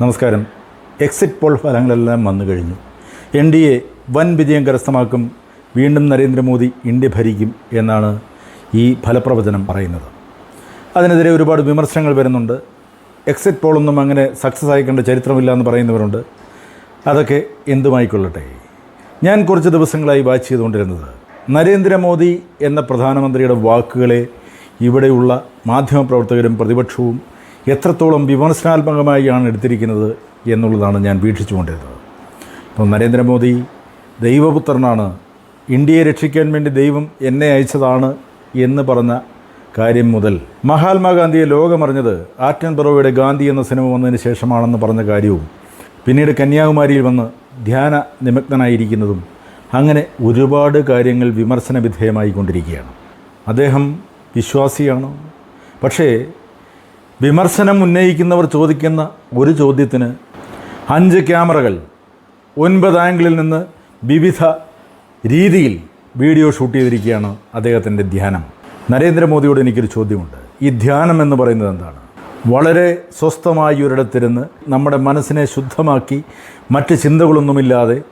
നമസ്കാരം. Exit poll ഫലങ്ങളെല്ലാം വന്നു കഴിഞ്ഞു. എൻ ഡി എ വൻ വിജയം കരസ്ഥമാക്കും. വീണ്ടും നരേന്ദ്രമോദി ഇന്ത്യ ഭരിക്കും എന്നാണ് ഈ ഫലപ്രവചനം പറയുന്നത്. അതിനെതിരെ ഒരുപാട് വിമർശനങ്ങൾ വരുന്നുണ്ട്. എക്സിറ്റ് പോളൊന്നും അങ്ങനെ സക്സസ് ആയിക്കേണ്ട ചരിത്രമില്ല എന്ന് പറയുന്നവരുണ്ട്. അതൊക്കെ എന്തുമായിക്കൊള്ളട്ടെ? ഞാൻ കുറച്ച് ദിവസങ്ങളായി വാച്ച് ചെയ്തുകൊണ്ടിരുന്നത് നരേന്ദ്രമോദി എന്ന പ്രധാനമന്ത്രിയുടെ വാക്കുകളെ ഇവിടെയുള്ള മാധ്യമപ്രവർത്തകരും പ്രതിപക്ഷവും എത്രത്തോളം വിമർശനാത്മകമായാണ് എടുത്തിരിക്കുന്നത് എന്നുള്ളതാണ് ഞാൻ വീക്ഷിച്ചുകൊണ്ടിരുന്നത്. ഇപ്പം നരേന്ദ്രമോദി ദൈവപുത്രനാണ്. ഇന്ത്യയെ രക്ഷിക്കാൻ വേണ്ടി ദൈവം എന്നെ അയച്ചതാണ് എന്ന് പറഞ്ഞ കാര്യം മുതൽ മഹാത്മാഗാന്ധിയെ ലോകമറിഞ്ഞത് ആറ്റൻ ബറോയുടെ ഗാന്ധി എന്ന സിനിമ വന്നതിന് ശേഷമാണെന്ന് പറഞ്ഞ കാര്യവും പിന്നീട് കന്യാകുമാരിയിൽ വന്ന് ധ്യാന നിമഗ്നനായിരിക്കുന്നതും അങ്ങനെ ഒരുപാട് കാര്യങ്ങൾ വിമർശന വിധേയമായിക്കൊണ്ടിരിക്കുകയാണ്. അദ്ദേഹം വിശ്വാസിയാണ്. പക്ഷേ വിമർശനം ഉന്നയിക്കുന്നവർ ചോദിക്കുന്ന ഒരു ചോദ്യത്തിന് അഞ്ച് ക്യാമറകൾ ഒൻപത് ആംഗിളിൽ നിന്ന് വിവിധ രീതിയിൽ വീഡിയോ ഷൂട്ട് ചെയ്തിരിക്കുകയാണ് അദ്ദേഹത്തിന്റെ ധ്യാനം. നരേന്ദ്രമോദിയോട് എനിക്കൊരു ചോദ്യമുണ്ട്. ഈ ധ്യാനം എന്ന് പറയുന്നത് എന്താണ്? വളരെ സ്വസ്ഥമായി ഒരിടത്തിരുന്ന് നമ്മുടെ മനസ്സിനെ ശുദ്ധമാക്കി മറ്റ് ചിന്തകളൊന്നുമില്ലാതെ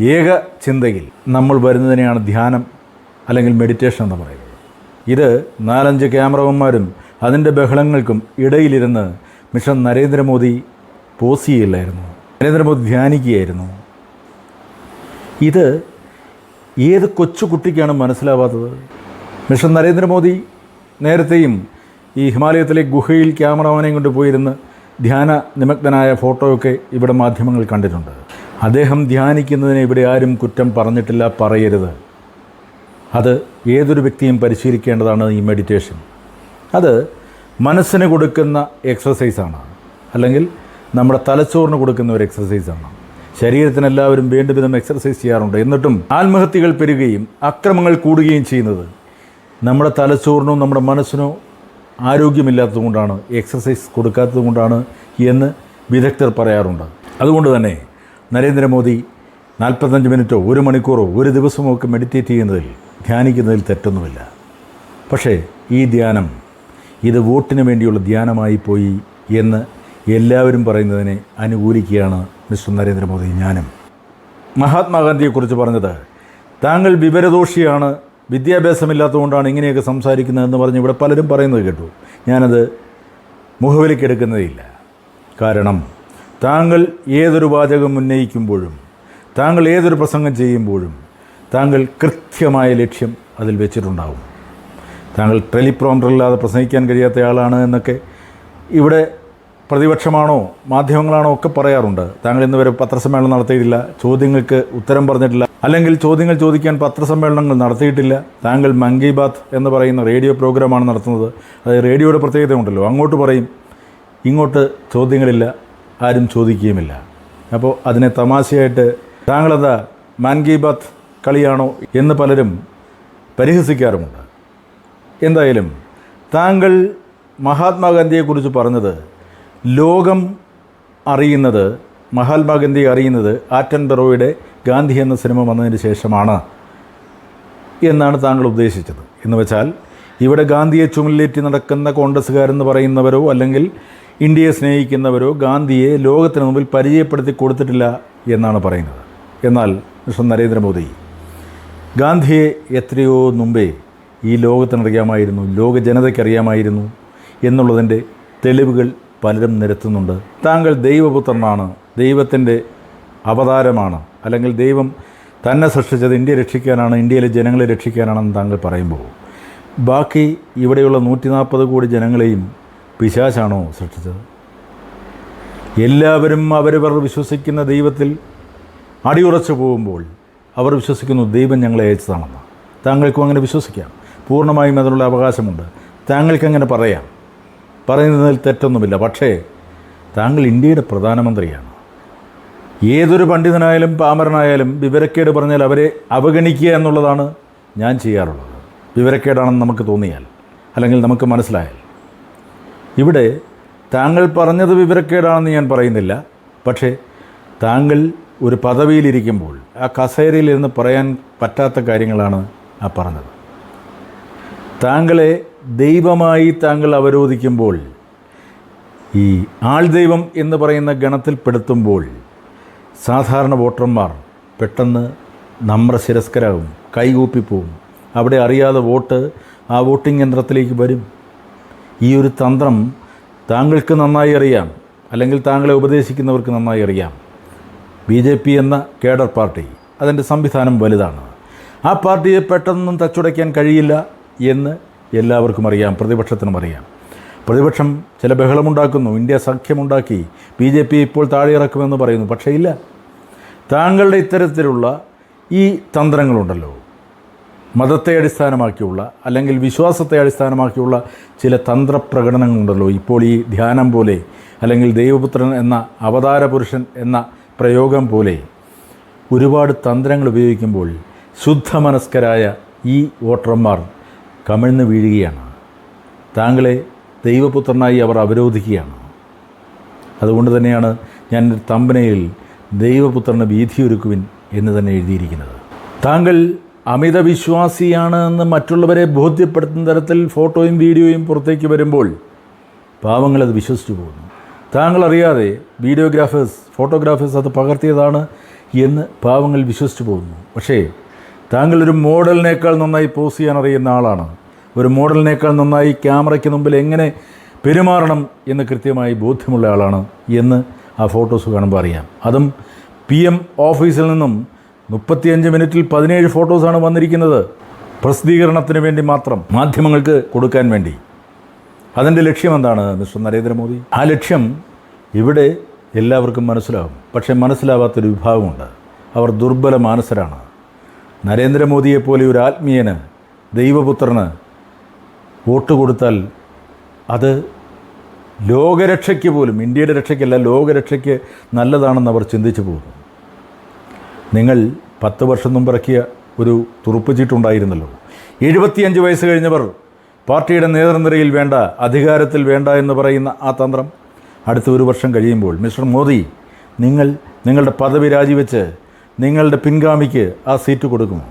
ഏക ചിന്തയിൽ നമ്മൾ വരുന്നതിനെയാണ് ധ്യാനം അല്ലെങ്കിൽ മെഡിറ്റേഷൻ എന്ന് പറയുന്നത്. ഇത് നാലഞ്ച് ക്യാമറമാന്മാരും അതിന്റെ ബഹളങ്ങൾക്കും ഇടയിലിരുന്ന് മിഷൻ നരേന്ദ്രമോദി പോസ് ചെയ്യില്ലായിരുന്നു നരേന്ദ്രമോദി ധ്യാനിക്കുകയായിരുന്നു. ഇത് ഏത് കൊച്ചു കുട്ടിക്കാണ് മനസ്സിലാവാത്തത്? മിഷൻ നരേന്ദ്രമോദി നേരത്തെയും ഈ ഹിമാലയത്തിലെ ഗുഹയിൽ ക്യാമറമാനെയും കൊണ്ട് പോയിരുന്ന് ധ്യാന നിമഗ്നനായ ഫോട്ടോയൊക്കെ ഇവിടെ മാധ്യമങ്ങൾ കണ്ടിട്ടുണ്ട്. അദ്ദേഹം ധ്യാനിക്കുന്നതിനെ ഇവിടെ ആരും കുറ്റം പറഞ്ഞിട്ടില്ല പറയരുത്. അത് ഏതൊരു വ്യക്തിയും പരിശീലിക്കേണ്ടതാണ് ഈ മെഡിറ്റേഷൻ. അത് മനസ്സിന് കൊടുക്കുന്ന എക്സസൈസാണ് അല്ലെങ്കിൽ നമ്മുടെ തലച്ചോറിന് കൊടുക്കുന്ന ഒരു എക്സസൈസാണ് ശരീരത്തിന് എല്ലാവരും വീണ്ടും വിധം എക്സർസൈസ് ചെയ്യാറുണ്ട്. എന്നിട്ടും ആത്മഹത്യകൾ പെരുകയും അക്രമങ്ങൾ കൂടുകയും ചെയ്യുന്നത് നമ്മുടെ തലച്ചോറിനോ നമ്മുടെ മനസ്സിനോ ആരോഗ്യമില്ലാത്തതുകൊണ്ടാണ് എക്സസൈസ് കൊടുക്കാത്തതുകൊണ്ടാണ് എന്ന് വിദഗ്ധർ പറയാറുണ്ട്. അതുകൊണ്ട് തന്നെ നരേന്ദ്രമോദി നാൽപ്പത്തഞ്ച് മിനിറ്റോ ഒരു മണിക്കൂറോ ഒരു ദിവസമോ ഒക്കെ മെഡിറ്റേറ്റ് ചെയ്യുന്നതിൽ ധ്യാനിക്കുന്നതിൽ തെറ്റൊന്നുമില്ല. പക്ഷേ ഈ ധ്യാനം ഇത് വോട്ടിന് വേണ്ടിയുള്ള ധ്യാനമായി പോയി എന്ന് എല്ലാവരും പറയുന്നതിനെ അനുകൂലിക്കുകയാണ് മിസ്റ്റർ നരേന്ദ്രമോദി ഞാനും. മഹാത്മാഗാന്ധിയെക്കുറിച്ച് പറഞ്ഞത് താങ്കൾ വിവരദോഷിയാണ് വിദ്യാഭ്യാസമില്ലാത്തതുകൊണ്ടാണ് ഇങ്ങനെയൊക്കെ സംസാരിക്കുന്നതെന്ന് പറഞ്ഞ് ഇവിടെ പലരും പറയുന്നത് കേട്ടു. ഞാനത് മുഖവിലേക്കെടുക്കുന്നതില്ല കാരണം താങ്കൾ ഏതൊരു വാചകം ഉന്നയിക്കുമ്പോഴും താങ്കൾ ഏതൊരു പ്രസംഗം ചെയ്യുമ്പോഴും താങ്കൾ കൃത്യമായ ലക്ഷ്യം അതിൽ വെച്ചിട്ടുണ്ടാവും. താങ്കൾ ടെലിപ്രോംറ്ററില്ലാതെ പ്രസംഗിക്കാൻ കഴിയാത്ത ആളാണ് എന്നൊക്കെ ഇവിടെ പ്രതിപക്ഷമാണോ മാധ്യമങ്ങളാണോ ഒക്കെ പറയാറുണ്ട്. താങ്കൾ ഇന്ന് വരെ പത്രസമ്മേളനം നടത്തിയിട്ടില്ല ചോദ്യങ്ങൾക്ക് ഉത്തരം പറഞ്ഞിട്ടില്ല അല്ലെങ്കിൽ ചോദ്യങ്ങൾ ചോദിക്കാൻ പത്രസമ്മേളനങ്ങൾ നടത്തിയിട്ടില്ല. താങ്കൾ മൻ കി ബാത്ത് എന്ന് പറയുന്ന റേഡിയോ പ്രോഗ്രാമാണ് നടത്തുന്നത്. അത് റേഡിയോയുടെ പ്രത്യേകത ഉണ്ടല്ലോ അങ്ങോട്ട് പറയും ഇങ്ങോട്ട് ചോദ്യങ്ങളില്ല ആരും ചോദിക്കുകയുമില്ല. അപ്പോൾ അതിനെ തമാശയായിട്ട് താങ്കളെന്താ മാൻ കി ബാത്ത് കളിയാണോ എന്ന് പലരും പരിഹസിക്കാറുമുണ്ട്. എന്തായാലും താങ്കൾ മഹാത്മാഗാന്ധിയെക്കുറിച്ച് പറഞ്ഞത് ലോകം അറിയുന്നത് മഹാത്മാഗാന്ധി അറിയുന്നത് ആറ്റൻ ബെറോയുടെ ഗാന്ധി എന്ന സിനിമ വന്നതിന് ശേഷമാണ് എന്നാണ് താങ്കൾ ഉദ്ദേശിച്ചത്. എന്ന് വെച്ചാൽ ഇവിടെ ഗാന്ധിയെ ചുമലിലേറ്റി നടക്കുന്ന കോൺഗ്രസ്സുകാരെന്ന് പറയുന്നവരോ അല്ലെങ്കിൽ ഇന്ത്യയെ സ്നേഹിക്കുന്നവരോ ഗാന്ധിയെ ലോകത്തിന് മുമ്പിൽ പരിചയപ്പെടുത്തി കൊടുത്തിട്ടില്ല എന്നാണ് പറയുന്നത്. എന്നാൽ മിസ്റ്റർ നരേന്ദ്രമോദി ഗാന്ധിയെ എത്രയോ മുമ്പേ ഈ ലോകത്തിനറിയാമായിരുന്നു ലോക ജനതയ്ക്കറിയാമായിരുന്നു എന്നുള്ളതിന്റെ തെളിവുകൾ പലരും നിരത്തുന്നുണ്ട്. താങ്കൾ ദൈവപുത്രനാണ് ദൈവത്തിന്റെ അവതാരമാണ് അല്ലെങ്കിൽ ദൈവം തന്നെ സൃഷ്ടിച്ചത് ഇന്ത്യ രക്ഷിക്കാനാണ് ഇന്ത്യയിലെ ജനങ്ങളെ രക്ഷിക്കാനാണെന്ന് താങ്കൾ പറയുമ്പോൾ. ബാക്കി ഇവിടെയുള്ള നൂറ്റി നാൽപ്പത് കോടി ജനങ്ങളെയും പിശാശാണോ സൃഷ്ടിച്ചത്? എല്ലാവരും അവരവർ വിശ്വസിക്കുന്ന ദൈവത്തിൽ അടിയുറച്ചു പോകുമ്പോൾ അവർ വിശ്വസിക്കുന്നു ദൈവം ഞങ്ങളെ അയച്ചതാണെന്ന്. താങ്കൾക്കും അങ്ങനെ വിശ്വസിക്കാം. പൂർണമായും അതിനുള്ള അവകാശമുണ്ട്. താങ്കൾക്ക് അങ്ങനെ പറയാം? പറയുന്നതിൽ തെറ്റൊന്നുമില്ല. പക്ഷേ താങ്കൾ ഇന്ത്യയുടെ പ്രധാനമന്ത്രിയാണ്. ഏതൊരു പണ്ഡിതനായാലും പാമരനായാലും വിവരക്കേട് പറഞ്ഞാൽ അവരെ അവഗണിക്കുക എന്നുള്ളതാണ് ഞാൻ ചെയ്യാറുള്ളത്. വിവരക്കേടാണെന്ന് നമുക്ക് തോന്നിയാൽ അല്ലെങ്കിൽ നമുക്ക് മനസ്സിലായാൽ. ഇവിടെ താങ്കൾ പറഞ്ഞത് വിവരക്കേടാണെന്ന് ഞാൻ പറയുന്നില്ല. പക്ഷേ താങ്കൾ ഒരു പദവിയിലിരിക്കുമ്പോൾ ആ കസേരയിൽ കസേരയിലിരുന്ന് പറയാൻ പറ്റാത്ത കാര്യങ്ങളാണ് ആ പറഞ്ഞത്. താങ്കളെ ദൈവമായി താങ്കൾ അവരോധിക്കുമ്പോൾ ഈ ആൾദൈവം എന്ന് പറയുന്ന ഗണത്തിൽപ്പെടുത്തുമ്പോൾ സാധാരണ വോട്ടർമാർ പെട്ടെന്ന് നമ്രശിരസ്കരാകും കൈകൂപ്പിപ്പോവും. അവിടെ അറിയാതെ വോട്ട് ആ വോട്ടിംഗ് യന്ത്രത്തിലേക്ക് വരും. ഈ ഒരു തന്ത്രം താങ്കൾക്ക് നന്നായി അറിയാം അല്ലെങ്കിൽ താങ്കളെ ഉപദേശിക്കുന്നവർക്ക് നന്നായി അറിയാം. ബി ജെ പി എന്ന കേഡർ പാർട്ടി അതിന്റെ സംവിധാനം വലുതാണ്. ആ പാർട്ടിയെ പെട്ടെന്നൊന്നും തച്ചുടയ്ക്കാൻ കഴിയില്ല. എന്ന് എല്ലാവർക്കും അറിയാം പ്രതിപക്ഷത്തിനും അറിയാം. പ്രതിപക്ഷം ചില ബഹളമുണ്ടാക്കുന്നു ഇന്ത്യ സഖ്യമുണ്ടാക്കി ബി ജെ പി ഇപ്പോൾ താഴെയിറക്കുമെന്ന് പറയുന്നു. പക്ഷേ ഇല്ല താങ്കളുടെ ഇത്തരത്തിലുള്ള ഈ തന്ത്രങ്ങളുണ്ടല്ലോ. മതത്തെ അടിസ്ഥാനമാക്കിയുള്ള അല്ലെങ്കിൽ വിശ്വാസത്തെ അടിസ്ഥാനമാക്കിയുള്ള ചില തന്ത്രപ്രകടനങ്ങളുണ്ടല്ലോ. ഇപ്പോൾ ഈ ധ്യാനം പോലെ അല്ലെങ്കിൽ ദൈവപുത്രൻ എന്ന അവതാര പുരുഷൻ എന്ന പ്രയോഗം പോലെ ഒരുപാട് തന്ത്രങ്ങൾ ഉപയോഗിക്കുമ്പോൾ ശുദ്ധമനസ്കരായ ഈ വോട്ടർമാർ കമിഴ്ന്ന് വീഴുകയാണ്. താങ്കളെ ദൈവപുത്രനായി അവർ അവരോധിക്കുകയാണ്. അതുകൊണ്ട് തന്നെയാണ് ഞാൻ തമ്പനയിൽ ദൈവപുത്രന് വീതിയൊരുക്കുവിൻ എന്ന് തന്നെ എഴുതിയിരിക്കുന്നത്. താങ്കൾ അമിത വിശ്വാസിയാണ് എന്ന് മറ്റുള്ളവരെ ബോധ്യപ്പെടുത്തുന്ന തരത്തിൽ ഫോട്ടോയും വീഡിയോയും പുറത്തേക്ക് വരുമ്പോൾ പാവങ്ങളത് വിശ്വസിച്ചു പോകുന്നു. താങ്കൾ അറിയാതെ വീഡിയോഗ്രാഫേഴ്സ് ഫോട്ടോഗ്രാഫേഴ്സ് അത് പകർത്തിയതാണ് എന്ന് പാവങ്ങൾ വിശ്വസിച്ചു പോകുന്നു. പക്ഷേ താങ്കൾ ഒരു മോഡലിനേക്കാൾ നന്നായി പോസ് ചെയ്യാൻ അറിയുന്ന ആളാണ്. ഒരു മോഡലിനേക്കാൾ നന്നായി ക്യാമറയ്ക്ക് മുമ്പിൽ എങ്ങനെ പെരുമാറണം എന്ന് കൃത്യമായി ബോധ്യമുള്ള ആളാണ് എന്ന് ആ ഫോട്ടോസ് കാണുമ്പോൾ അറിയാം. അതും പി എം ഓഫീസിൽ നിന്നും മുപ്പത്തിയഞ്ച് മിനിറ്റിൽ പതിനേഴ് ഫോട്ടോസാണ് വന്നിരിക്കുന്നത്. പ്രസിദ്ധീകരണത്തിന് വേണ്ടി മാത്രം മാധ്യമങ്ങൾക്ക് കൊടുക്കാൻ വേണ്ടി. അതിന്റെ ലക്ഷ്യം എന്താണ് മിസ്റ്റർ നരേന്ദ്രമോദി? ആ ലക്ഷ്യം ഇവിടെ എല്ലാവർക്കും മനസ്സിലാവും. പക്ഷേ മനസ്സിലാവാത്തൊരു വിഭാഗമുണ്ട്. അവർ ദുർബല മാനസരാണ്. നരേന്ദ്രമോദിയെപ്പോലെ ഒരു ആത്മീയന് ദൈവപുത്രന് വോട്ട് കൊടുത്താൽ അത് ലോകരക്ഷയ്ക്ക് പോലും ഇന്ത്യയുടെ രക്ഷയ്ക്കല്ല ലോകരക്ഷയ്ക്ക് നല്ലതാണെന്ന് അവർ ചിന്തിച്ചു പോകുന്നു. നിങ്ങൾ പത്ത് വർഷം മുമ്പ് ഇറക്കിയ ഒരു തുറുപ്പ് ചീട്ടുണ്ടായിരുന്നല്ലോ എഴുപത്തിയഞ്ച് വയസ്സ് കഴിഞ്ഞവർ പാർട്ടിയുടെ നേതൃനിരയിൽ വേണ്ട അധികാരത്തിൽ വേണ്ട എന്ന് പറയുന്ന ആ തന്ത്രം അടുത്ത ഒരു വർഷം കഴിയുമ്പോൾ മിസ്റ്റർ മോദി നിങ്ങൾ നിങ്ങളുടെ പദവി രാജിവെച്ച് നിങ്ങളുടെ പിൻഗാമിക്ക് ആ സീറ്റ് കൊടുക്കുമോ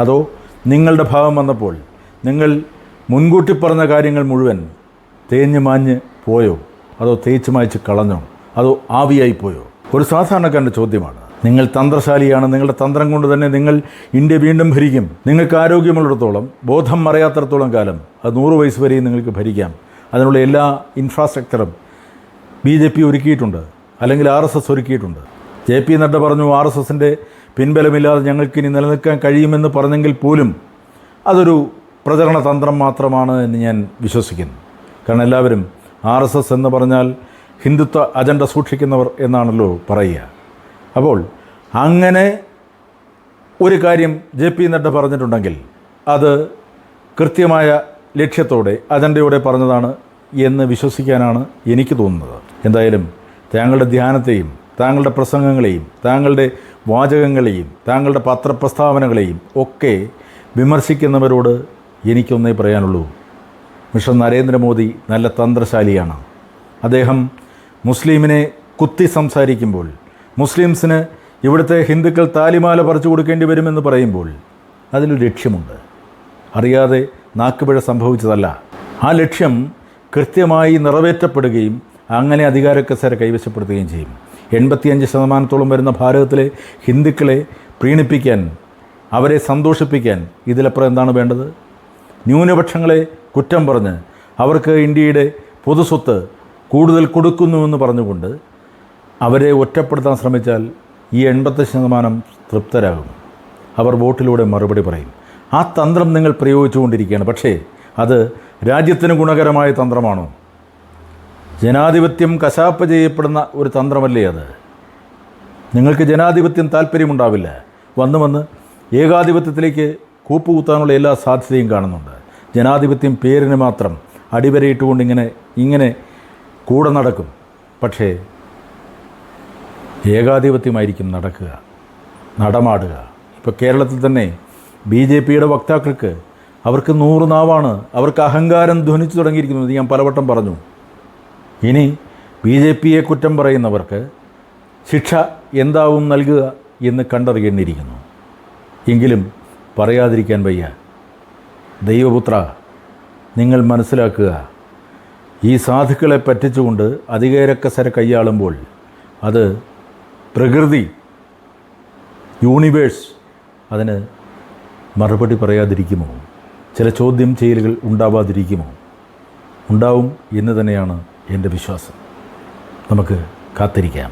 അതോ നിങ്ങളുടെ ഭാവം വന്നപ്പോൾ നിങ്ങൾ മുൻകൂട്ടി പറഞ്ഞ കാര്യങ്ങൾ മുഴുവൻ തേഞ്ഞ് മാഞ്ഞ് പോയോ? അതോ തേച്ച് മായ്ച്ച് കളഞ്ഞോ? അതോ ആവിയായി പോയോ? ഒരു സാധാരണക്കാരന്റെ ചോദ്യമാണ്. നിങ്ങൾ തന്ത്രശാലിയാണ്. നിങ്ങളുടെ തന്ത്രം കൊണ്ട് തന്നെ നിങ്ങൾ ഇന്ത്യ വീണ്ടും ഭരിക്കും. നിങ്ങൾക്ക് ആരോഗ്യമുള്ളിടത്തോളം ബോധം മറയാത്തിടത്തോളം കാലം അത് നൂറ് വയസ്സ് വരെയും നിങ്ങൾക്ക് ഭരിക്കാം. അതിനുള്ള എല്ലാ ഇൻഫ്രാസ്ട്രക്ചറും ബി ജെ പി ഒരുക്കിയിട്ടുണ്ട്. അല്ലെങ്കിൽ ആർ എസ് എസ് ഒരുക്കിയിട്ടുണ്ട്. ജെ പി നഡ്ഡ പറഞ്ഞു ആർ എസ് എസിന്റെ പിൻബലമില്ലാതെ ഞങ്ങൾക്കിനി നിലനിൽക്കാൻ കഴിയുമെന്ന് പറഞ്ഞെങ്കിൽ പോലും അതൊരു പ്രചരണ തന്ത്രം മാത്രമാണ് എന്ന് ഞാൻ വിശ്വസിക്കുന്നു. കാരണം എല്ലാവരും ആർ എസ് എസ് എന്ന് പറഞ്ഞാൽ ഹിന്ദുത്വ അജണ്ട സൂക്ഷിക്കുന്നവർ എന്നാണല്ലോ പറയുക. അപ്പോൾ അങ്ങനെ ഒരു കാര്യം ജെ പി നഡ്ഡ പറഞ്ഞിട്ടുണ്ടെങ്കിൽ അത് കൃത്യമായ ലക്ഷ്യത്തോടെ അജണ്ടയോടെ പറഞ്ഞതാണ് എന്ന് വിശ്വസിക്കാനാണ് എനിക്ക് തോന്നുന്നത്. എന്തായാലും താങ്കളുടെ ധ്യാനത്തെയും താങ്കളുടെ പ്രസംഗങ്ങളെയും താങ്കളുടെ വാചകങ്ങളെയും താങ്കളുടെ പത്രപ്രസ്താവനകളെയും ഒക്കെ വിമർശിക്കുന്നവരോട് എനിക്കൊന്നേ പറയാനുള്ളൂ. മിഷൻ നരേന്ദ്രമോദി നല്ല തന്ത്രശാലിയാണ്. അദ്ദേഹം മുസ്ലിമിനെ കുത്തി സംസാരിക്കുമ്പോൾ മുസ്ലിംസിന് ഇവിടുത്തെ ഹിന്ദുക്കൾ താലിമാല പറിച്ചു കൊടുക്കേണ്ടി വരുമെന്ന് പറയുമ്പോൾ അതിലൊരു ലക്ഷ്യമുണ്ട്. അറിയാതെ നാക്കുപിഴ സംഭവിച്ചതല്ല. ആ ലക്ഷ്യം കൃത്യമായി നിറവേറ്റപ്പെടുകയും അങ്ങനെ അധികാരക്കസര കൈവശപ്പെടുത്തുകയും ചെയ്യും. എൺപത്തിയഞ്ച് ശതമാനത്തോളം വരുന്ന ഭാരതത്തിലെ ഹിന്ദുക്കളെ പ്രീണിപ്പിക്കാൻ അവരെ സന്തോഷിപ്പിക്കാൻ ഇതിലപ്പുറം എന്താണ് വേണ്ടത്? ന്യൂനപക്ഷങ്ങളെ കുറ്റം പറഞ്ഞ് അവർക്ക് ഇന്ത്യയുടെ പൊതുസ്വത്ത് കൂടുതൽ കൊടുക്കുന്നുവെന്ന് പറഞ്ഞുകൊണ്ട് അവരെ ഒറ്റപ്പെടുത്താൻ ശ്രമിച്ചാൽ ഈ എൺപത്തി ശതമാനം തൃപ്തരാകും. അവർ വോട്ടിലൂടെ മറുപടി പറയും. ആ തന്ത്രം നിങ്ങൾ പ്രയോഗിച്ചുകൊണ്ടിരിക്കുകയാണ്. പക്ഷേ അത് രാജ്യത്തിന് ഗുണകരമായ തന്ത്രമാണോ? ജനാധിപത്യം കശാപ്പ് ചെയ്യപ്പെടുന്ന ഒരു തന്ത്രമല്ലേ അത്? നിങ്ങൾക്ക് ജനാധിപത്യം താല്പര്യമുണ്ടാവില്ല വന്ന് വന്ന് ഏകാധിപത്യത്തിലേക്ക് കൂപ്പുകുത്താനുള്ള എല്ലാ സാധ്യതയും കാണുന്നുണ്ട്. ജനാധിപത്യം പേരിന് മാത്രം അടിവരയിട്ടുകൊണ്ട് ഇങ്ങനെ ഇങ്ങനെ കൂടെ നടക്കും. പക്ഷേ ഏകാധിപത്യമായിരിക്കും നടക്കുക നടമാടുക. ഇപ്പോൾ കേരളത്തിൽ തന്നെ ബി ജെ പിയുടെ വക്താക്കൾക്ക് അവർക്ക് നൂറ് നാവാണ് അവർക്ക് അഹങ്കാരം ധ്വനിച്ചു തുടങ്ങിയിരിക്കുന്നത്. ഞാൻ പലവട്ടം പറഞ്ഞു. ഇനി ബി ജെ പിയെ കുറ്റം പറയുന്നവർക്ക് ശിക്ഷ എന്താവും നൽകുക എന്ന് കണ്ടറിയേണ്ടിയിരിക്കുന്നു എങ്കിലും പറയാതിരിക്കാൻ വയ്യ. ദൈവപുത്ര നിങ്ങൾ മനസ്സിലാക്കുക. ഈ സാധുക്കളെ പറ്റിച്ചുകൊണ്ട് അധികാരക്കസര കൈയാളുമ്പോൾ അത് പ്രകൃതി യൂണിവേഴ്സ് അതിന് മറുപടി പറയാതിരിക്കുമോ? ചില ചോദ്യം ചെയ്യലുകൾ ഉണ്ടാവാതിരിക്കുമോ? ഉണ്ടാവും എന്ന് തന്നെയാണ് എന്റെ വിശ്വാസം. നമുക്ക് കാത്തിരിക്കാം.